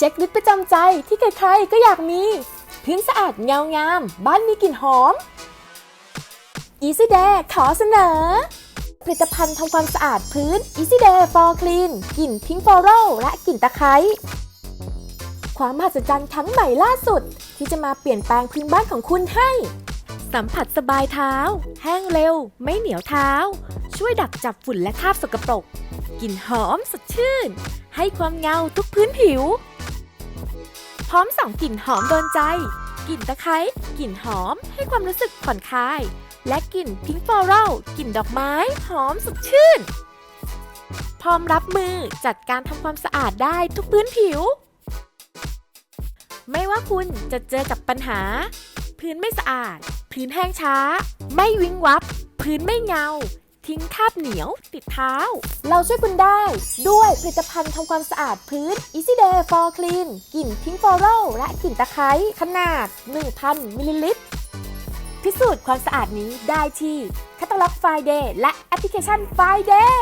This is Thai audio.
ช็คลิสประจำใจที่ใครๆก็อยากมีพื้นสะอาดเงางาม บ้านมีกลิ่นหอม Easy Day ขอเสนอ ผลิตภัณฑ์ทำความสะอาดพื้น Easy Day for Clean กลิ่นพิงฟอรัลและกลิ่นตะไคร้ความมหัศจรรย์ครั้งใหม่ล่าสุด ที่จะมาเปลี่ยนแปลงพื้นบ้านของคุณให้ สัมผัสสบายเท้า แห้งเร็ว ไม่เหนียวเท้า ช่วยดักจับฝุ่นและคราบสกปรกกลิ่นหอมสดชื่น ให้ความเงาทุกพื้นผิว พร้อมสองกลิ่นหอมโดนใจ กลิ่นตะไคร้ กลิ่นหอม ให้ความรู้สึกผ่อนคลาย และกลิ่นพิงฟลอรัลกลิ่นดอกไม้ หอมสดชื่น พร้อมรับมือจัดการทำความสะอาดได้ทุกพื้นผิว ไม่ว่าคุณจะเจอกับปัญหา พื้นไม่สะอาด พื้นแห้งช้า ไม่วิงวับ พื้นไม่เงา ทิ้งคราบเหนียวติดเท้า เราช่วยคุณได้ด้วยผลิตภัณฑ์ทำความสะอาดพื้น Easy Day for Clean กลิ่นพิงฟอรัลและกลิ่นตะไคร้ขนาด 1,000 มิลลิลิตร พิสูจน์ความสะอาดนี้ได้ที่ c a t a l o g Friday และแอปพลิเคชัน Friday